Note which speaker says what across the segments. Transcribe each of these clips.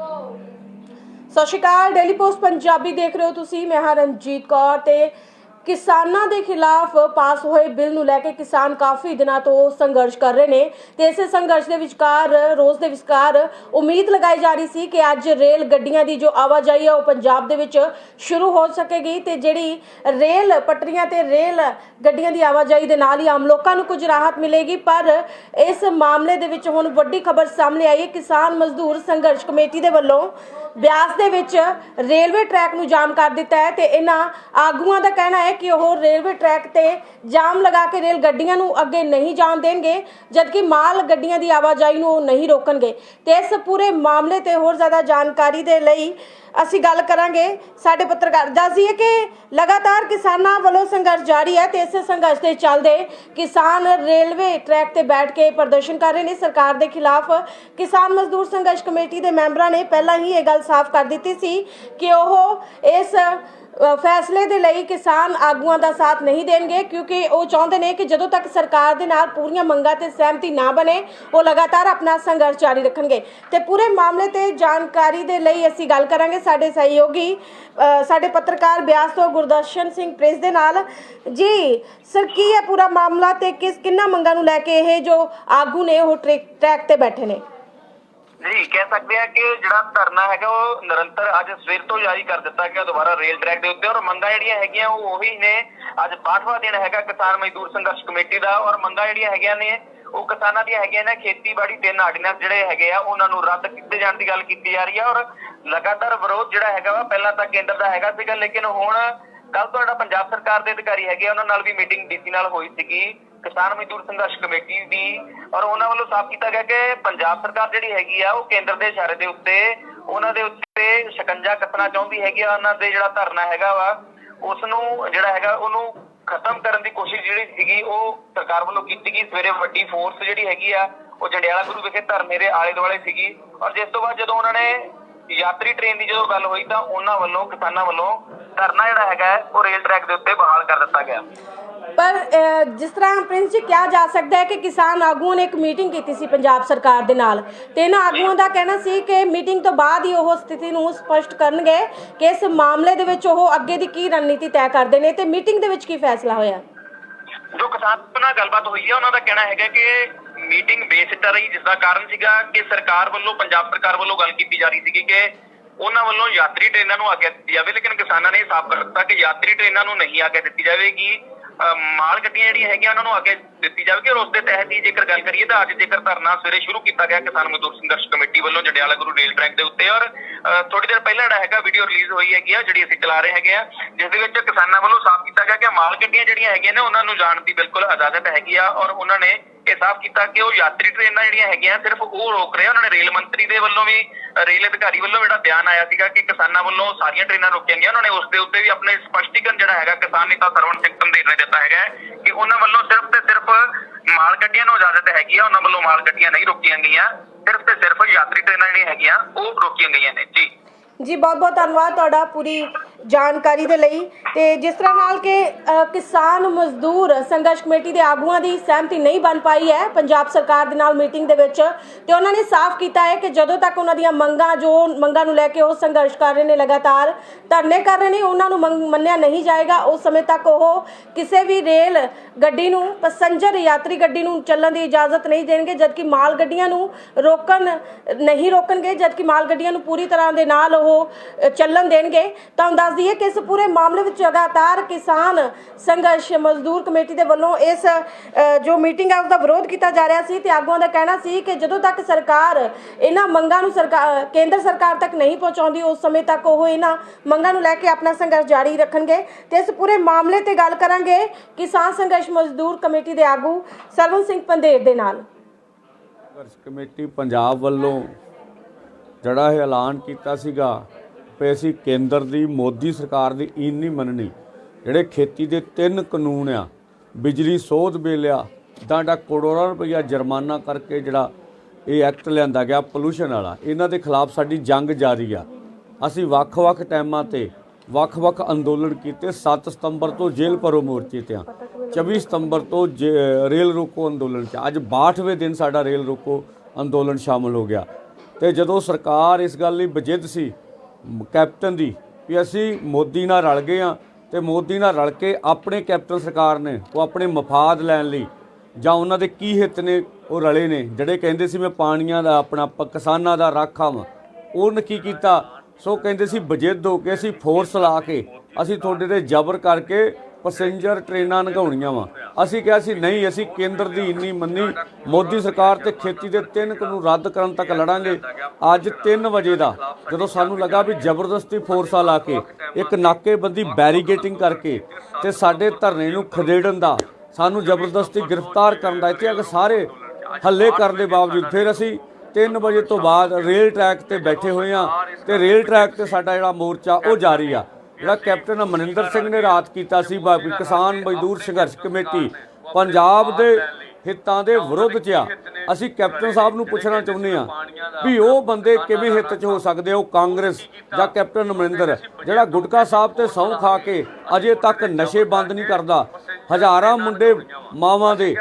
Speaker 1: ਸਤਿ ਸ਼੍ਰੀ ਅਕਾਲ ਡੇਲੀ ਪੋਸਟ ਪੰਜਾਬੀ ਦੇਖ ਰਹੇ ਹੋ ਤੁਸੀਂ। ਮੈਂ ਹਾਂ ਰਣਜੀਤ ਕੌਰ ਤੇ ਕਿਸਾਨਾਂ ਦੇ ਖਿਲਾਫ ਪਾਸ ਹੋਏ ਬਿੱਲ ਨੂੰ ਲੈ ਕੇ ਕਿਸਾਨ ਕਾਫੀ ਦਿਨਾਂ ਤੋਂ ਸੰਘਰਸ਼ ਕਰ ਰਹੇ ਨੇ ਤੇ ਇਸੇ ਸੰਘਰਸ਼ ਦੇ ਵਿਚਕਾਰ ਰੋਜ਼ ਦੇ ਵਿਚਕਾਰ ਉਮੀਦ ਲਗਾਈ ਜਾ ਰਹੀ ਸੀ ਕਿ ਅੱਜ ਰੇਲ ਗੱਡੀਆਂ ਦੀ ਜੋ ਆਵਾਜਾਈ ਹੈ ਉਹ ਪੰਜਾਬ ਦੇ ਵਿੱਚ ਸ਼ੁਰੂ ਹੋ ਸਕੇਗੀ ਤੇ ਜਿਹੜੀ ਰੇਲ ਪਟਰੀਆਂ ਤੇ ਰੇਲ ਗੱਡੀਆਂ ਦੀ ਆਵਾਜਾਈ ਦੇ ਨਾਲ ਹੀ ਆਮ ਲੋਕਾਂ ਨੂੰ ਕੁਝ ਰਾਹਤ ਮਿਲੇਗੀ। ਪਰ ਇਸ ਮਾਮਲੇ ਦੇ ਵਿੱਚ ਹੁਣ ਵੱਡੀ ਖਬਰ ਸਾਹਮਣੇ ਆਈ। ਹੈ ਕਿਸਾਨ ਮਜ਼ਦੂਰ ਸੰਘਰਸ਼ ਕਮੇਟੀ ਦੇ ਵੱਲੋਂ ਬਿਆਸ ਦੇ ਵਿੱਚ ਰੇਲਵੇ ਟਰੈਕ ਨੂੰ ਜਾਮ ਕਰ ਦਿੱਤਾ ਹੈ ਤੇ ਇਹਨਾਂ ਆਗੂਆਂ ਦਾ ਕਹਿਣਾ ਹੈ ਕਿ ਉਹ ਰੇਲਵੇ ਟਰੈਕ ਤੇ ਜਾਮ ਲਗਾ ਕੇ ਰੇਲ ਗੱਡੀਆਂ ਨੂੰ ਅੱਗੇ ਨਹੀਂ ਜਾਣ ਦੇਣਗੇ, ਜਦਕਿ ਮਾਲ ਗੱਡੀਆਂ ਦੀ ਆਵਾਜਾਈ ਨੂੰ ਉਹ ਨਹੀਂ ਰੋਕਣਗੇ। ਤੇ ਇਸ ਪੂਰੇ ਮਾਮਲੇ ਤੇ ਹੋਰ ਜ਼ਿਆਦਾ ਜਾਣਕਾਰੀ ਦੇ ਲਈ ਅਸੀਂ ਗੱਲ ਕਰਾਂਗੇ। ਸਾਡੇ ਪੱਤਰਕਾਰ ਦੱਸਦੀਏ ਕਿ ਲਗਾਤਾਰ ਕਿਸਾਨਾਂ ਵੱਲੋਂ ਸੰਘਰਸ਼ ਜਾਰੀ ਹੈ ਤੇ ਇਸ ਸੰਘਰਸ਼ ਦੇ ਚੱਲਦੇ ਕਿਸਾਨ ਰੇਲਵੇ ਟਰੈਕ ਤੇ ਬੈਠ ਕੇ ਪ੍ਰਦਰਸ਼ਨ ਕਰ ਰਹੇ ਨੇ। ਸਰਕਾਰ ਦੇ ਖਿਲਾਫ ਕਿਸਾਨ ਮਜ਼ਦੂਰ ਸੰਘਰਸ਼ ਕਮੇਟੀ ਦੇ ਮੈਂਬਰਾਂ ਨੇ ਪਹਿਲਾਂ ਹੀ ਇਹ ਗੱਲ ਸਾਫ਼ ਕਰ ਦਿੱਤੀ ਸੀ ਕਿ ਉਹ ਇਸ ਫੈਸਲੇ ਦੇ ਲਈ ਕਿਸਾਨ ਆਗੂਆਂ ਦਾ ਸਾਥ ਨਹੀਂ ਦੇਣਗੇ ਕਿਉਂਕਿ ਉਹ ਚਾਹੁੰਦੇ ਨੇ ਕਿ ਜਦੋਂ ਤੱਕ ਸਰਕਾਰ ਦੇ ਨਾਲ ਪੂਰੀਆਂ ਮੰਗਾਂ ਤੇ ਸਹਿਮਤੀ ਨਾ ਬਣੇ, ਉਹ ਲਗਾਤਾਰ ਆਪਣਾ ਸੰਘਰਸ਼ ਜਾਰੀ ਰੱਖਣਗੇ। ਤੇ ਪੂਰੇ ਮਾਮਲੇ ਤੇ ਜਾਣਕਾਰੀ ਦੇ ਲਈ ਅਸੀਂ ਗੱਲ ਕਰਾਂਗੇ ਸਾਡੇ ਸਹਿਯੋਗੀ ਸਾਡੇ ਪੱਤਰਕਾਰ ਬਿਆਸ ਤੋਂ ਗੁਰਦਰਸ਼ਨ ਸਿੰਘ ਪ੍ਰੈਸ ਦੇ ਨਾਲ। ਜੀ, ਸਰ, ਕੀ ਹੈ ਪੂਰਾ ਮਾਮਲਾ ਤੇ ਕਿਸ ਕਿੰਨਾ ਮੰਗਾਂ ਨੂੰ ਲੈ ਕੇ ਇਹ ਜੋ ਆਗੂ ਨੇ ਉਹ ਟਰੈਕ ਟਰੈਕ ਤੇ ਬੈਠੇ ਨੇ?
Speaker 2: ਜੀ ਕਹਿ ਸਕਦੇ ਆ ਕਿ ਜਿਹੜਾ ਧਰਨਾ ਹੈਗਾ ਉਹ ਨਿਰੰਤਰ ਅੱਜ ਸਵੇਰ ਤੋਂ ਜਾਰੀ ਕਰ ਦਿੱਤਾ ਗਿਆ ਦੁਬਾਰਾ ਰੇਲ ਟਰੈਕ ਦੇ ਉੱਤੇ। ਔਰ ਮੰਗਾਂ ਜਿਹੜੀਆਂ ਹੈਗੀਆਂ ਉਹ ਉਹੀ ਨੇ। ਅੱਜ 62ਵਾਂ ਦਿਨ ਹੈਗਾ ਕਿਸਾਨ ਮਜ਼ਦੂਰ ਸੰਘਰਸ਼ ਕਮੇਟੀ ਦਾ। ਔਰ ਮੰਗਾਂ ਜਿਹੜੀਆਂ ਹੈਗੀਆਂ ਨੇ ਉਹ ਕਿਸਾਨਾਂ ਦੀਆਂ ਹੈਗੀਆਂ ਨੇ। ਖੇਤੀਬਾੜੀ ਤਿੰਨ ਆਰਡੀਨੈਂਸ ਜਿਹੜੇ ਹੈਗੇ ਆ ਉਹਨਾਂ ਨੂੰ ਰੱਦ ਕੀਤੇ ਜਾਣ ਦੀ ਗੱਲ ਕੀਤੀ ਜਾ ਰਹੀ ਹੈ ਔਰ ਲਗਾਤਾਰ ਵਿਰੋਧ ਜਿਹੜਾ ਹੈਗਾ ਵਾ ਪਹਿਲਾਂ ਤਾਂ ਕੇਂਦਰ ਦਾ ਹੈਗਾ ਸੀਗਾ ਲੇਕਿਨ ਹੁਣ ਕੱਲ ਤੁਹਾਡਾ ਪੰਜਾਬ ਸਰਕਾਰ ਦੇ ਅਧਿਕਾਰੀ ਹੈਗੇ ਆ, ਉਹਨਾਂ ਨਾਲ ਵੀ ਮੀਟਿੰਗ ਡੀਸੀ ਨਾਲ ਹੋਈ ਸੀਗੀ। ਕਿਸਾਨ ਮਜ਼ਦੂਰ ਸੰਘਰਸ਼ ਕਮੇਟੀ ਦੀ ਔਰ ਉਹਨਾਂ ਵੱਲੋਂ ਸਾਫ਼ ਕੀਤਾ ਗਿਆ ਕਿ ਪੰਜਾਬ ਸਰਕਾਰ ਜਿਹੜੀ ਹੈਗੀ ਆ, ਉਹ ਕੇਂਦਰ ਦੇ ਇਸ਼ਾਰੇ ਦੇ ਉੱਤੇ, ਉਹਨਾਂ ਦੇ ਉੱਤੇ ਸ਼ਿਕੰਜਾ ਕੱਸਣਾ ਚਾਹੁੰਦੀ ਹੈਗੀ ਆ, ਉਹਨਾਂ ਦੇ ਜਿਹੜਾ ਧਰਨਾ ਹੈਗਾ ਵਾ ਉਸ ਨੂੰ ਜਿਹੜਾ ਹੈਗਾ, ਉਹਨੂੰ ਖਤਮ ਕਰਨ ਦੀ ਕੋਸ਼ਿਸ਼ ਜਿਹੜੀ ਸੀਗੀ, ਉਹ ਸਰਕਾਰ ਵੱਲੋਂ ਕੀਤੀ ਗਈ। ਸਵੇਰੇ ਵੱਡੀ ਫੋਰਸ ਜਿਹੜੀ ਹੈਗੀ ਆ, ਉਹ ਜੰਡਿਆਲਾ ਗੁਰੂ ਵਿਖੇ ਧਰਨੇ ਦੇ ਆਲੇ ਦੁਆਲੇ ਸੀਗੀ ਔਰ ਜਿਸ ਤੋਂ ਬਾਅਦ ਜਦੋਂ ਉਹਨਾਂ ਨੇ ਯਾਤਰੀ ਟ੍ਰੇਨ ਦੀ ਜਦੋਂ ਗੱਲ ਹੋਈ ਤਾਂ ਉਹਨਾਂ ਵੱਲੋਂ ਕਿਸਾਨਾਂ ਵੱਲੋਂ ਧਰਨਾ ਜਿਹੜਾ ਹੈਗਾ, ਉਹ ਰੇਲ ਟਰੈਕ ਦੇ ਉੱਤੇ ਬਹਾਲ ਕਰ ਦਿੱਤਾ ਗਿਆ।
Speaker 1: ਪਰ ਜਿਸ ਤਰ੍ਹਾਂ ਪ੍ਰਿੰਸ ਜੀ ਕਿਹਾ ਜਾ ਸਕਦਾ ਹੈ ਕਿ ਕਿਸਾਨ ਆਗੂਆਂ ਨੇ ਇੱਕ ਮੀਟਿੰਗ ਕੀਤੀ ਸੀ ਪੰਜਾਬ ਸਰਕਾਰ ਦੇ ਨਾਲ ਤੇ ਇਹਨਾਂ ਆਗੂਆਂ ਦਾ ਕਹਿਣਾ ਸੀ ਕਿ ਮੀਟਿੰਗ ਤੋਂ ਬਾਅਦ ਹੀ ਉਹ ਸਥਿਤੀ ਨੂੰ ਸਪਸ਼ਟ ਕਰਨਗੇ ਕਿ ਇਸ ਮਾਮਲੇ ਦੇ ਵਿੱਚ ਉਹ ਅੱਗੇ ਦੀ ਕੀ ਰਣਨੀਤੀ ਤੈਅ ਕਰਦੇ ਨੇ ਤੇ ਮੀਟਿੰਗ ਦੇ ਵਿੱਚ ਕੀ ਫੈਸਲਾ ਹੋਇਆ?
Speaker 2: ਜੋ ਕਿਸਾਨ ਨਾਲ ਗੱਲਬਾਤ ਹੋਈ ਹੈ ਉਹਨਾਂ ਦਾ ਕਹਿਣਾ ਹੈਗਾ ਕਿ ਮੀਟਿੰਗ ਬੇਸਿੱਟਾ ਰਹੀ ਜਿਸ ਦਾ ਕਾਰਨ ਸੀਗਾ ਕਿ ਸਰਕਾਰ ਵੱਲੋਂ, ਪੰਜਾਬ ਸਰਕਾਰ ਵੱਲੋਂ ਗੱਲ ਕੀਤੀ ਜਾ ਰਹੀ ਸੀਗੀ ਕਿ ਉਹਨਾਂ ਵੱਲੋਂ ਯਾਤਰੀ ਟ੍ਰੇਨਾਂ ਨੂੰ ਆਗਿਆ ਦਿੱਤੀ ਜਾਵੇ, ਲੇਕਿਨ ਕਿਸਾਨਾਂ ਨੇ ਸਾਫ਼ ਕਰ ਦਿੱਤਾ ਕਿ ਯਾਤਰੀ ਟ੍ਰੇਨਾਂ ਨੂੰ ਨਹੀਂ ਆਗਿਆ ਦਿੱਤੀ ਜਾਵੇਗੀ। ਮਾਲ ਗੱਡੀਆਂ ਜਿਹੜੀਆਂ ਹੈਗੀਆਂ, ਉਹਨਾਂ ਨੂੰ ਅੱਗੇ ਦਿੱਤੀ ਜਾਵੇਗੀ ਔਰ ਉਸ ਦੇ ਤਹਿਤ ਹੀ ਜੇਕਰ ਗੱਲ ਕਰੀਏ ਤਾਂ ਅੱਜ ਜੇਕਰ ਧਰਨਾ ਸਵੇਰੇ ਸ਼ੁਰੂ ਕੀਤਾ ਗਿਆ, ਕਿਸਾਨ ਮਜ਼ਦੂਰ ਸੰਘਰਸ਼ ਕਮੇਟੀ ਵੱਲੋਂ ਜੰਡਿਆਲਾ ਗੁਰੂ ਰੇਲ ਟਰੈਕ ਦੇ ਉੱਤੇ ਔਰ ਥੋੜੀ ਦੇਰ ਪਹਿਲਾਂ ਜਿਹੜਾ ਹੈਗਾ ਵੀਡੀਓ ਰਿਲੀਜ਼ ਹੋਈ ਹੈਗੀ ਆ, ਜਿਹੜੀ ਅਸੀਂ ਚਲਾ ਰਹੇ ਹੈਗੇ ਆ, ਜਿਸ ਦੇ ਵਿੱਚ ਕਿਸਾਨਾਂ ਵੱਲੋਂ ਸਾਫ਼ ਕੀਤਾ ਗਿਆ ਕਿ ਮਾਲ ਗੱਡੀਆਂ ਜਿਹੜੀਆਂ ਹੈਗੀਆਂ ਨੇ, ਉਹਨਾਂ ਨੂੰ ਜਾਣ ਦੀ ਬਿਲਕੁਲ ਇਜਾਜ਼ਤ ਹੈਗੀ ਆ ਔਰ ਉਹਨਾਂ ਨੇ ਇਹ ਸਾਫ਼ ਕੀਤਾ ਕਿ ਉਹ ਯਾਤਰੀ ਟ੍ਰੇਨਾਂ ਜਿਹੜੀਆਂ ਹੈਗੀਆਂ ਸਿਰਫ ਉਹ ਰੋਕ ਰਹੇ ਉਹਨਾਂ ਨੇ ਰੇਲ ਮੰਤਰੀ ਦੇ ਵੱਲੋਂ ਵੀ ਰੇਲ ਅਧਿਕਾਰੀ ਵੱਲੋਂ ਜਿਹੜਾ ਬਿਆਨ ਆਇਆ ਸੀਗਾ ਕਿ ਕਿਸਾਨਾਂ ਵੱਲੋਂ ਸਾਰੀਆਂ ਟ੍ਰੇਨਾਂ ਰੋਕੀਆਂ ਗਈਆਂ। ਉਹਨਾਂ ਨੇ ਉਸ ਦੇ ਉੱਤੇ ਵੀ ਆਪਣੇ ਸਪਸ਼ਟੀਕਰਨ ਜਿਹੜਾ ਹੈਗਾ ਕਿਸਾਨ ਨੇਤਾ ਸਰਵਣ ਸਿੰਘ ਧੰਦੇਰ ਨੇ ਦਿੱਤਾ ਹੈਗਾ ਕਿ ਉਹਨਾਂ ਵੱਲੋਂ ਸਿਰਫ ਤੇ ਸਿਰਫ ਮਾਲ ਗੱਡੀਆਂ ਨੂੰ ਇਜਾਜ਼ਤ ਹੈਗੀ ਆ। ਉਹਨਾਂ ਵੱਲੋਂ ਮਾਲ ਗੱਡੀਆਂ ਨਹੀਂ ਰੋਕੀਆਂ ਗਈਆਂ। ਸਿਰਫ ਤੇ ਸਿਰਫ ਯਾਤਰੀ ਟ੍ਰੇਨਾਂ ਜਿਹੜੀਆਂ ਹੈਗੀਆਂ ਉਹ ਰੋਕੀਆਂ ਗਈਆਂ ਨੇ। ਜੀ।
Speaker 1: ਜੀ ਬਹੁਤ ਬਹੁਤ ਧੰਨਵਾਦ। ਤੁਹਾਡਾ ਪੂਰੀ ਜਾਣਕਾਰੀ ਦੇ ਲਈ ਤੇ ਜਿਸ ਤਰ੍ਹਾਂ ਨਾਲ ਕਿ ਕਿਸਾਨ ਮਜ਼ਦੂਰ ਸੰਘਰਸ਼ ਕਮੇਟੀ ਦੇ ਆਗੂਆਂ ਦੀ ਸਹਿਮਤੀ ਨਹੀਂ ਬਣ ਪਾਈ ਹੈ ਪੰਜਾਬ ਸਰਕਾਰ ਦੇ ਨਾਲ ਮੀਟਿੰਗ ਦੇ ਵਿੱਚ ਤੇ ਉਹਨਾਂ ਨੇ ਸਾਫ਼ ਕੀਤਾ ਹੈ ਕਿ ਜਦੋਂ ਤੱਕ ਉਹਨਾਂ ਦੀਆਂ ਮੰਗਾਂ ਜੋ ਮੰਗਾਂ ਨੂੰ ਲੈ ਕੇ ਉਹ ਸੰਘਰਸ਼ ਕਰ ਰਹੇ ਨੇ ਲਗਾਤਾਰ, ਧਰਨੇ ਕਰ ਰਹੇ ਨੇ, ਉਹਨਾਂ ਨੂੰ ਮੰਗ- ਮੰਨਿਆ ਨਹੀਂ ਜਾਏਗਾ, ਉਸ ਸਮੇਂ ਤੱਕ ਉਹ ਕਿਸੇ ਵੀ ਰੇਲ ਗੱਡੀ ਨੂੰ, ਪੈਸੰਜਰ ਯਾਤਰੀ ਗੱਡੀ ਨੂੰ ਚੱਲਣ ਦੀ ਇਜਾਜ਼ਤ ਨਹੀਂ ਦੇਣਗੇ, ਜਦਕਿ ਮਾਲ ਗੱਡੀਆਂ ਨੂੰ ਰੋਕਣ, ਨਹੀਂ ਰੋਕਣਗੇ, ਜਦਕਿ ਮਾਲ ਗੱਡੀਆਂ ਨੂੰ ਪੂਰੀ ਤਰ੍ਹਾਂ ਦੇ ਨਾਲ ਉਹ ਚੱਲਣ ਦੇਣਗੇ, ਤਾਂ ਦੱਸ ਦਈਏ ਕਿ ਇਸ ਪੂਰੇ ਮਾਮਲੇ ਵਿੱਚ ਲਗਾਤਾਰ ਕਿਸਾਨ ਸੰਘਰਸ਼ ਮਜ਼ਦੂਰ ਕਮੇਟੀ ਦੇ ਵੱਲੋਂ ਇਸ ਜੋ ਮੀਟਿੰਗ ਹੈ ਉਸ ਦਾ ਵਿਰੋਧ ਕੀਤਾ ਜਾ ਰਿਹਾ ਸੀ ਤੇ ਆਗੂਆਂ ਦਾ ਕਹਿਣਾ ਸੀ ਕਿ ਜਦੋਂ ਤੱਕ ਸਰਕਾਰ ਇਹਨਾਂ ਮੰਗਾਂ ਨੂੰ ਸਰਕਾਰ ਕੇਂਦਰ ਸਰਕਾਰ ਤੱਕ ਨਹੀਂ ਪਹੁੰਚਾਉਂਦੀ, ਉਸ ਸਮੇਂ ਤੱਕ ਉਹ ਇਹਨਾਂ ਮੰਗਾਂ ਨੂੰ ਲੈ ਕੇ ਆਪਣਾ ਸੰਘਰਸ਼ ਜਾਰੀ ਰੱਖਣਗੇ। ਤੇ ਇਸ ਪੂਰੇ ਮਾਮਲੇ ਤੇ ਗੱਲ ਕਰਾਂਗੇ ਕਿਸਾਨ ਸੰਘਰਸ਼ ਮਜ਼ਦੂਰ ਕਮੇਟੀ ਦੇ ਆਗੂ ਸਰਵਨ ਸਿੰਘ ਪੰਦੇਰ ਦੇ ਨਾਲ।
Speaker 3: ਸੰਘਰਸ਼ ਕਮੇਟੀ ਪੰਜਾਬ ਵੱਲੋਂ ਜਿਹੜਾ ਇਹ ਐਲਾਨ ਕੀਤਾ ਸੀਗਾ ਪਏ ਸੀ, ਕੇਂਦਰ ਦੀ, ਮੋਦੀ ਸਰਕਾਰ ਦੀ ਈਨ ਨਹੀਂ ਮੰਨਣੀ, ਜਿਹੜੇ ਖੇਤੀ ਦੇ ਤਿੰਨ ਕਾਨੂੰਨ ਆ, ਬਿਜਲੀ ਸੋਧ ਬਿੱਲ ਆ ਦਾ ਕਰੋੜਾਂ ਰੁਪਈਆ ਜੁਰਮਾਨਾ ਕਰਕੇ ਜਿਹੜਾ ਇਹ ਐਕਟ ਲਿਆਂਦਾ ਗਿਆ ਪੋਲੂਸ਼ਨ ਵਾਲਾ, ਇਹਨਾਂ ਦੇ ਖਿਲਾਫ ਸਾਡੀ ਜੰਗ ਜਾਰੀ ਆ। ਅਸੀਂ ਵੱਖ-ਵੱਖ ਟਾਈਮਾਂ ਤੇ ਵੱਖ-ਵੱਖ ਅੰਦੋਲਨ ਕੀਤੇ 7 ਸਤੰਬਰ ਤੋਂ ਜੇਲ੍ਹ ਭਰੋ ਮੋਰਚੇ ਤੇ ਆ 24 ਸਤੰਬਰ ਤੋਂ ਜੇ- ਰੇਲ ਰੋਕੋ ਅੰਦੋਲਨ ਚ ਅੱਜ 62ਵੇਂ ਦਿਨ ਸਾਡਾ ਰੇਲ ਰੋਕੋ ਅੰਦੋਲਨ ਸ਼ਾਮਲ ਹੋ ਗਿਆ। ਤੇ ਜਦੋਂ ਸਰਕਾਰ ਇਸ ਗੱਲ ਲਈ ਬਜਿੱਦ ਸੀ ਕੈਪਟਨ ਦੀ ਵੀ ਅਸੀਂ ਮੋਦੀ ਨਾਲ ਰਲ ਗਏ ਆ ਤੇ ਮੋਦੀ ਨਾਲ ਰਲ ਕੇ ਆਪਣੇ ਕੈਪਟਨ ਸਰਕਾਰ ਨੇ ਉਹ ਆਪਣੇ ਮਫਾਦ ਲੈਣ ਲਈ ਜਾਂ ਉਹਨਾਂ ਦੇ ਕੀ ਹਿੱਤ ਨੇ ਉਹ ਰਲੇ ਨੇ, ਜਿਹੜੇ ਕਹਿੰਦੇ ਸੀ ਮੈਂ ਪਾਣੀਆਂ ਦਾ ਆਪਣਾ ਕਿਸਾਨਾਂ ਦਾ ਰਾਖਾ ਵਾਂ ਉਹਨ ਕੀ ਕੀਤਾ? ਸੋ ਕਹਿੰਦੇ ਸੀ ਬਜਿੱਦ ਹੋ ਕੇ ਅਸੀਂ ਫੋਰਸ ਲਾ ਕੇ ਅਸੀਂ ਤੁਹਾਡੇ ਤੇ ਜ਼ਬਰ ਕਰਕੇ ਪੈਸੇਂਜਰ ਟ੍ਰੇਨਾਂ ਲੰਘਾਉਣੀਆਂ ਵਾ। ਅਸੀਂ ਕਿਹਾ ਸੀ, ਨਹੀਂ, ਅਸੀਂ ਕੇਂਦਰ ਦੀ ਇੰਨੀ ਮੰਨੀ। ਮੋਦੀ ਸਰਕਾਰ ਤੇ ਖੇਤੀ ਦੇ ਤਿੰਨ ਕਾਨੂੰਨ ਰੱਦ ਕਰਨ ਤੱਕ ਲੜਾਂਗੇ। ਅੱਜ 3 ਵਜੇ ਦਾ, ਜਦੋਂ ਸਾਨੂੰ ਲੱਗਾ ਵੀ ਜ਼ਬਰਦਸਤੀ ਫੋਰਸਾਂ ਲਾ ਕੇ, ਇੱਕ ਨਾਕੇਬੰਦੀ ਬੈਰੀਗੇਟਿੰਗ ਕਰਕੇ ਤੇ ਸਾਡੇ ਧਰਨੇ ਨੂੰ ਖਦੇੜਨ ਦਾ, ਸਾਨੂੰ ਜ਼ਬਰਦਸਤੀ ਗ੍ਰਿਫਤਾਰ ਕਰਨ ਦਾ ਇੱਥੇ ਆ ਸਾਰੇ ਹੱਲੇ ਕਰਨ ਦੇ ਬਾਵਜੂਦ ਫਿਰ ਅਸੀਂ 3 ਵਜੇ ਤੋਂ ਬਾਅਦ ਰੇਲ ਟਰੈਕ ਤੇ ਬੈਠੇ ਹੋਏ ਆ ਤੇ ਰੇਲ ਟਰੈਕ ਤੇ ਸਾਡਾ ਜਿਹੜਾ ਮੋਰਚਾ ਉਹ ਜਾਰੀ ਆ। ਜਿਹੜਾ ਕੈਪਟਨ ਅਮਰਿੰਦਰ ਸਿੰਘ ਨੇ ਰਾਤ ਕੀਤਾ ਸੀ ਬਾਬੀ ਕਿਸਾਨ ਮਜ਼ਦੂਰ ਸੰਘਰਸ਼ ਕਮੇਟੀ ਪੰਜਾਬ ਦੇ ਹਿੱਤਾਂ ਦੇ ਵਿਰੁੱਧ ਚ ਆ। ਅਸੀਂ ਕੈਪਟਨ ਸਾਹਿਬ ਨੂੰ ਪੁੱਛਣਾ ਚਾਹੁੰਦੇ ਆ ਵੀ ਉਹ ਬੰਦੇ ਕਿਵੇਂ ਹਿੱਤ ਚ ਹੋ ਸਕਦੇ ਉਹ ਕਾਂਗਰਸ ਜਾਂ ਕੈਪਟਨ ਅਮਰਿੰਦਰ? ਜਿਹੜਾ ਗੁਟਕਾ ਸਾਹਿਬ ਤੇ ਸਹੁੰ ਖਾ ਕੇ ਅਜੇ ਤੱਕ ਨਸ਼ੇ ਬੰਦ ਨਹੀਂ ਕਰਦਾ ਹਜ਼ਾਰਾਂ ਮੁੰਡੇ ਮਾਵਾਂ ਦੇ।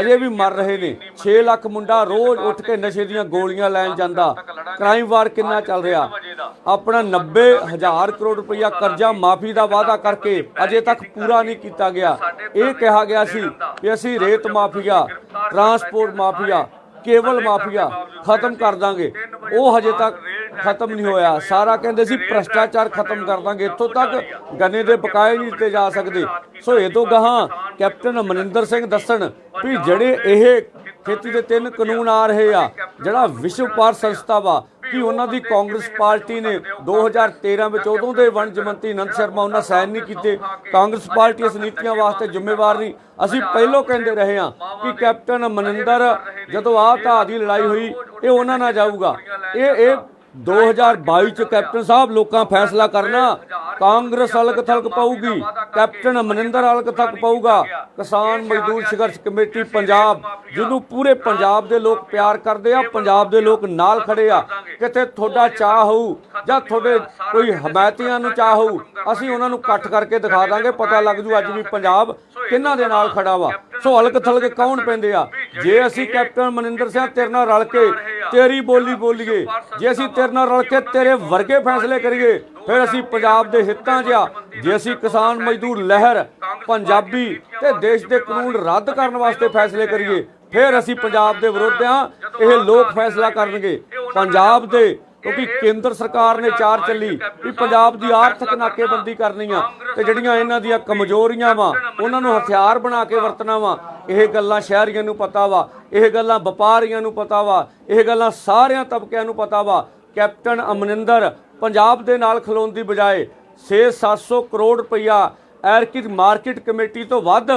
Speaker 3: ਹਜੇ ਵੀ ਮਰ ਰਹੇ ਨੇ। 6 ਲੱਖ ਮੁੰਡਾ ਰੋਜ਼ ਉੱਠ ਕੇ ਨਸ਼ੇ ਦੀਆਂ ਗੋਲੀਆਂ ਲੈਣ ਜਾਂਦਾ। ਕ੍ਰਾਈਮ ਵਾਰ ਕਿੰਨਾ ਚੱਲ ਰਿਹਾ? ਆਪਣਾ 90 ਹਜ਼ਾਰ ਕਰੋੜ ਰੁਪਇਆ ਕਰਜ਼ਾ ਮਾਫੀ ਦਾ ਵਾਅਦਾ ਕਰਕੇ ਅਜੇ ਤੱਕ ਪੂਰਾ ਨਹੀਂ ਕੀਤਾ ਗਿਆ। ਇਹ ਕਿਹਾ ਗਿਆ ਸੀ ਕਿ ਅਸੀਂ ਰੇਤ mafia transport mafia cable mafia ਖਤਮ ਕਰ ਦਾਂਗੇ। ਉਹ ਹਜੇ ਤੱਕ ਖਤਮ ਨਹੀਂ ਹੋਇਆ। ਸਾਰਾ ਕਹਿੰਦੇ ਸੀ ਭ੍ਰਸ਼ਟਾਚਾਰ ਖਤਮ ਕਰ ਦਾਂਗੇ। ਇੱਥੋਂ ਤੱਕ ਗੰਨੇ ਦੇ ਬਕਾਏ ਨਹੀਂ ਦਿੱਤੇ ਜਾ ਸਕਦੇ। ਸੋ ਇਹ ਤੋਂ ਗਾਹਾਂ ਕੈਪਟਨ ਅਮਰਿੰਦਰ ਸਿੰਘ ਦੱਸਣ ਵੀ ਜਿਹੜੇ ਇਹ ਖੇਤੀ ਦੇ ਤਿੰਨ ਕਾਨੂੰਨ ਆ ਰਹੇ ਆ, ਜਿਹੜਾ ਵਿਸ਼ਵ ਪਾਰ ਸੰਸਥਾ ਵਾ ਕਿ ਉਹਨਾਂ ਦੀ ਕਾਂਗਰਸ ਪਾਰਟੀ ਨੇ 2013 ਵਿੱਚ ਉਦੋਂ ਦੇ ਵਣਜ ਮੰਤਰੀ ਅਨੰਦ ਸ਼ਰਮਾ ਉਹਨਾਂ ਸਾਈਨ ਨਹੀਂ ਕੀਤੇ। ਕਾਂਗਰਸ ਪਾਰਟੀ ਇਸ ਨੀਤੀਆਂ ਵਾਸਤੇ ਜ਼ਿੰਮੇਵਾਰ ਨਹੀਂ। ਅਸੀਂ ਪਹਿਲਾਂ ਕਹਿੰਦੇ ਰਹੇ ਹਾਂ ਕਿ ਕੈਪਟਨ ਅਮਰਿੰਦਰ ਜਦੋਂ ਆਹ ਧਾ ਦੀ ਲੜਾਈ ਹੋਈ, ਇਹ ਉਹਨਾਂ ਨਾਲ ਜਾਊਗਾ। ਇਹ ਇਹ 2022 ਚ ਕੈਪਟਨ ਸਾਹਿਬ ਲੋਕਾਂ ਫੈਸਲਾ ਕਰਨਾ ਕਾਂਗਰਸ ਅਲਗ ਥਲਕ ਪਾਊਗੀ ਕੈਪਟਨ ਅਮਰਿੰਦਰ ਅਲਗ ਥਲਕ ਪਾਊਗਾ ਕਿਸਾਨ ਮਜ਼ਦੂਰ ਸੰਘਰਸ਼ ਕਮੇਟੀ ਪੰਜਾਬ ਜਿਹਨੂੰ ਪੂਰੇ ਪੰਜਾਬ ਦੇ ਲੋਕ ਪਿਆਰ ਕਰਦੇ ਆ ਪੰਜਾਬ ਦੇ ਲੋਕ ਨਾਲ ਖੜੇ ਆ ਕਿਤੇ ਤੁਹਾਡਾ ਚਾਹ ਹੋਊ ਜਾਂ ਤੁਹਾਡੇ ਕੋਈ ਹਮਾਇਤੀਆਂ ਨੂੰ ਚਾਹ ਹੋਊ ਅਸੀਂ ਉਹਨਾਂ ਨੂੰ ਇਕੱਠ ਕਰਕੇ ਦਿਖਾ ਦਾਂਗੇ ਪਤਾ ਲੱਗ ਜੂ ਅੱਜ ਵੀ ਪੰਜਾਬ ਕਿਹਨਾਂ ਦੇ ਨਾਲ ਖੜਾ ਵਾ? ਸੋ ਅਲਗ ਥਲਕ ਕੌਣ ਪੈਂਦੇ ਆ? ਜੇ ਅਸੀਂ ਕੈਪਟਨ ਮਨਿੰਦਰ ਸਿੰਘ ਤੇਰੇ ਨਾਲ ਰਲ ਕੇ ਤੇਰੀ ਬੋਲੀ ਬੋਲੀਏ, ਜੇ ਅਸੀਂ ਤੇਰੇ ਨਾਲ ਰਲ ਕੇ ਤੇਰੇ ਵਰਗੇ ਫੈਸਲੇ ਕਰੀਏ, ਫਿਰ ਅਸੀਂ ਪੰਜਾਬ ਦੇ ਹਿੱਤਾਂ 'ਚ ਆ। ਜੇ ਅਸੀਂ ਕਿਸਾਨ ਮਜ਼ਦੂਰ ਲਹਿਰ, ਪੰਜਾਬੀ ਤੇ ਦੇਸ਼ ਦੇ ਕਾਨੂੰਨ ਰੱਦ ਕਰਨ ਵਾਸਤੇ ਫੈਸਲੇ ਕਰੀਏ, ਫਿਰ ਅਸੀਂ ਪੰਜਾਬ ਦੇ ਵਿਰੁੱਧ ਆ। ਇਹ ਲੋਕ ਫੈਸਲਾ ਕਰਨਗੇ। ਪੰਜਾਬ ਦੇ ਕਿਉਂਕਿ ਕੇਂਦਰ ਸਰਕਾਰ ਨੇ ਚਾਰ ਚੱਲੀ ਵੀ ਪੰਜਾਬ ਦੀ ਆਰਥਿਕ ਨਾਕੇਬੰਦੀ ਕਰਨੀ ਆ ਤੇ ਜਿਹੜੀਆਂ ਇਹਨਾਂ ਦੀਆਂ ਕਮਜ਼ੋਰੀਆਂ ਵਾ, ਉਹਨਾਂ ਨੂੰ ਹਥਿਆਰ ਬਣਾ ਕੇ ਵਰਤਣਾ ਵਾ, ਇਹ ਗੱਲਾਂ ਸ਼ਹਿਰੀਆਂ ਨੂੰ ਪਤਾ ਵਾ, ਇਹ ਗੱਲਾਂ ਵਪਾਰੀਆਂ ਨੂੰ ਪਤਾ ਵਾ, ਇਹ ਗੱਲਾਂ ਸਾਰਿਆਂ ਤਬਕਿਆਂ ਨੂੰ ਪਤਾ ਵਾ। ਕੈਪਟਨ ਅਮਰਿੰਦਰ ਪੰਜਾਬ ਦੇ ਨਾਲ ਖਲੋਣ ਦੀ ਬਜਾਏ 6-700 ਕਰੋੜ ਰੁਪਈਆ ਐਰਕਿਡ ਮਾਰਕੀਟ ਕਮੇਟੀ ਤੋਂ ਵੱਧ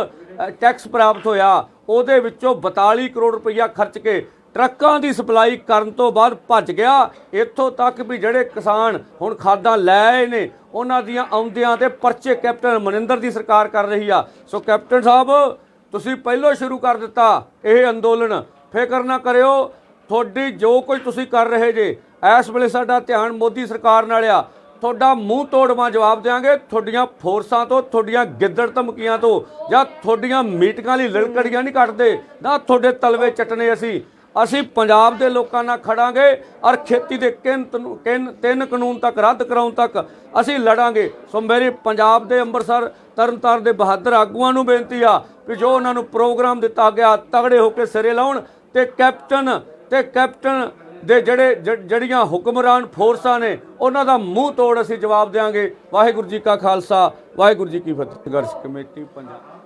Speaker 3: ਟੈਕਸ ਪ੍ਰਾਪਤ ਹੋਇਆ। ਉਹਦੇ ਵਿੱਚੋਂ 42 ਕਰੋੜ ਰੁਪਈਆ ਖਰਚ ਕੇ ਟਰੱਕਾਂ ਦੀ ਸਪਲਾਈ ਕਰਨ ਤੋਂ ਬਾਅਦ ਭੱਜ ਗਿਆ। ਇੱਥੋਂ ਤੱਕ ਵੀ ਜਿਹੜੇ ਕਿਸਾਨ ਹੁਣ ਖਾਦਾਂ ਲੈ ਆਏ ਨੇ, ਉਹਨਾਂ ਦੀਆਂ ਆਉਂਦਿਆਂ ਤੇ ਪਰਚੇ ਕੈਪਟਨ ਮਨਿੰਦਰ ਦੀ ਸਰਕਾਰ ਕਰ ਰਹੀ ਆ। ਸੋ ਕੈਪਟਨ ਸਾਹਿਬ, ਤੁਸੀਂ ਪਹਿਲਾਂ ਸ਼ੁਰੂ ਕਰ ਦਿੱਤਾ ਇਹ ਅੰਦੋਲਨ। ਫਿਕਰ ਨਾ ਕਰਿਓ, ਤੁਹਾਡੀ ਜੋ ਕੁਝ ਤੁਸੀਂ ਕਰ ਰਹੇ ਜੇ, ਇਸ ਵੇਲੇ ਸਾਡਾ ਧਿਆਨ ਮੋਦੀ ਸਰਕਾਰ ਨਾਲ ਆ। ਤੁਹਾਡਾ ਮੂੰਹ ਤੋੜਵਾ ਜਵਾਬ ਦੇਾਂਗੇ ਤੁਹਾਡੀਆਂ ਫੋਰਸਾਂ ਤੋਂ, ਤੁਹਾਡੀਆਂ ਗਿੱਦੜ ਧਮਕੀਆਂ ਤੋਂ, ਜਾਂ ਤੁਹਾਡੀਆਂ ਮੀਟਿੰਗਾਂ ਲਈ ਲੜਕੜੀਆਂ ਨਹੀਂ ਕੱਟਦੇ ਨਾ ਤੁਹਾਡੇ ਤਲਵੇ ਚਟਨੇ ਅਸੀਂ। ਅਸੀਂ ਪੰਜਾਬ ਦੇ ਲੋਕਾਂ ਨਾਲ ਖੜਾਂਗੇ ਔਰ ਖੇਤੀ ਦੇ ਕਿੰਨ ਤਿੰਨ ਕਾਨੂੰਨ ਤੱਕ ਰੱਦ ਕਰਾਉਣ ਤੱਕ ਅਸੀਂ ਲੜਾਂਗੇ। ਸੋ ਮੇਰੀ ਪੰਜਾਬ ਦੇ ਅੰਮ੍ਰਿਤਸਰ, ਤਰਨਤਾਰਨ ਦੇ ਬਹਾਦਰ ਆਗੂਆਂ ਨੂੰ ਬੇਨਤੀ ਆ ਕਿ ਜੋ ਉਹਨਾਂ ਨੂੰ ਪ੍ਰੋਗਰਾਮ ਦਿੱਤਾ ਗਿਆ, ਤਗੜੇ ਹੋ ਕੇ ਸਿਰੇ ਲਾਉਣ ਤੇ ਕੈਪਟਨ ਤੇ ਕੈਪਟਨ ਦੇ ਜਿਹੜੇ ਜ- ਜਿਹੜੀਆਂ ਹੁਕਮਰਾਨ ਫੋਰਸਾਂ ਨੇ, ਉਹਨਾਂ ਦਾ ਮੂੰਹ ਤੋੜ ਅਸੀਂ ਜਵਾਬ ਦੇਵਾਂਗੇ ਵਾਹਿਗੁਰੂ ਜੀ ਕਾ ਖਾਲਸਾ, ਵਾਹਿਗੁਰੂ ਜੀ ਕੀ ਫਤਿਹ। ਸੰਘਰਸ਼ ਕਮੇਟੀ ਪੰਜਾਬ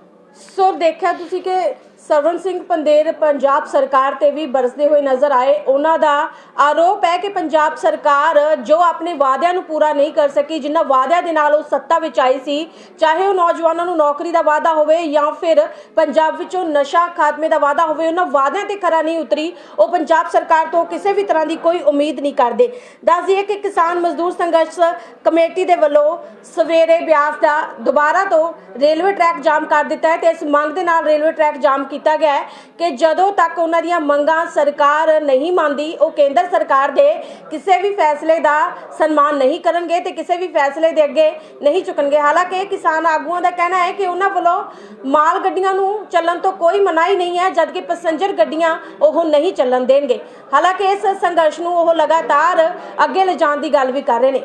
Speaker 1: ਸੋ ਦੇਖਿਆ ਤੁਸੀਂ ਕਿ ਸਰਵਨ ਸਿੰਘ ਪੰਦੇਰ ਪੰਜਾਬ ਸਰਕਾਰ ਤੇ ਵੀ ਬਰਸਦੇ ਹੋਏ ਨਜ਼ਰ ਆਏ। ਉਹਨਾਂ ਦਾ ਆਰੋਪ ਹੈ ਕਿ ਪੰਜਾਬ ਸਰਕਾਰ ਜੋ ਆਪਣੇ ਵਾਅਦਿਆਂ ਨੂੰ ਪੂਰਾ ਨਹੀਂ ਕਰ ਸਕੀ ਜਿਨ੍ਹਾਂ ਵਾਅਦਿਆਂ ਦੇ ਨਾਲ ਉਹ ਸੱਤਾ ਵਿੱਚ ਆਈ ਸੀ, ਚਾਹੇ ਉਹ ਨੌਜਵਾਨਾਂ ਨੂੰ ਨੌਕਰੀ ਦਾ ਵਾਅਦਾ ਹੋਵੇ ਜਾਂ ਫਿਰ ਪੰਜਾਬ ਵਿੱਚੋਂ ਨਸ਼ਾ ਖਾਤਮੇ ਦਾ ਵਾਅਦਾ ਹੋਵੇ, ਉਹਨਾਂ ਵਾਅਦਿਆਂ ਤੇ ਖਰਾ ਨਹੀਂ ਉਤਰੀ। ਉਹ ਪੰਜਾਬ ਸਰਕਾਰ ਤੋਂ ਕਿਸੇ ਵੀ ਤਰ੍ਹਾਂ ਦੀ ਕੋਈ ਉਮੀਦ ਨਹੀਂ ਕਰਦੇ। ਦੱਸ ਦਈਏ ਕਿ ਕਿਸਾਨ ਮਜ਼ਦੂਰ ਸੰਘਰਸ਼ ਕਮੇਟੀ ਦੇ ਵੱਲੋਂ ਸਵੇਰੇ ਬਿਆਸ ਦਾ ਦੁਬਾਰਾ ਤੋਂ ਰੇਲਵੇ ਟਰੈਕ ਜਾਮ ਕਰ ਦਿੱਤਾ ਹੈ ਤੇ ਇਸ ਮੰਗ ਦੇ ਨਾਲ ਰੇਲਵੇ ਟਰੈਕ ਜਾਮ ਕੀਤਾ ਗਿਆ ਹੈ ਕਿ ਜਦੋਂ ਤੱਕ ਉਹਨਾਂ ਦੀਆਂ ਮੰਗਾਂ ਸਰਕਾਰ ਨਹੀਂ ਮੰਨਦੀ, ਉਹ ਕੇਂਦਰ ਸਰਕਾਰ ਦੇ ਕਿਸੇ ਵੀ ਫੈਸਲੇ ਦਾ ਸਨਮਾਨ ਨਹੀਂ ਕਰਨਗੇ ਤੇ ਕਿਸੇ ਵੀ ਫੈਸਲੇ ਦੇ ਅੱਗੇ ਨਹੀਂ ਝੁਕਣਗੇ ਹਾਲਾਂਕਿ ਕਿਸਾਨ ਆਗੂਆਂ ਦਾ ਕਹਿਣਾ ਹੈ ਕਿ ਉਹਨਾਂ ਵੱਲੋਂ ਮਾਲ ਗੱਡੀਆਂ ਨੂੰ ਚੱਲਣ ਤੋਂ ਕੋਈ ਮਨਾਹੀ ਨਹੀਂ ਹੈ, ਜਦਕਿ ਪੈਸੇਂਜਰ ਗੱਡੀਆਂ ਉਹ ਨਹੀਂ ਚੱਲਣ ਦੇਣਗੇ। ਹਾਲਾਂਕਿ ਇਸ ਸੰਘਰਸ਼ ਨੂੰ ਉਹ ਲਗਾਤਾਰ ਅੱਗੇ ਲਿਜਾਣ ਦੀ ਗੱਲ ਵੀ ਕਰ ਰਹੇ ਨੇ।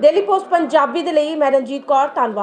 Speaker 1: ਡੇਲੀ ਪੋਸਟ ਪੰਜਾਬੀ ਦੇ ਲਈ ਮੈਂ ਰਣਜੀਤ ਕੌਰ, ਧੰਨਵਾਦ।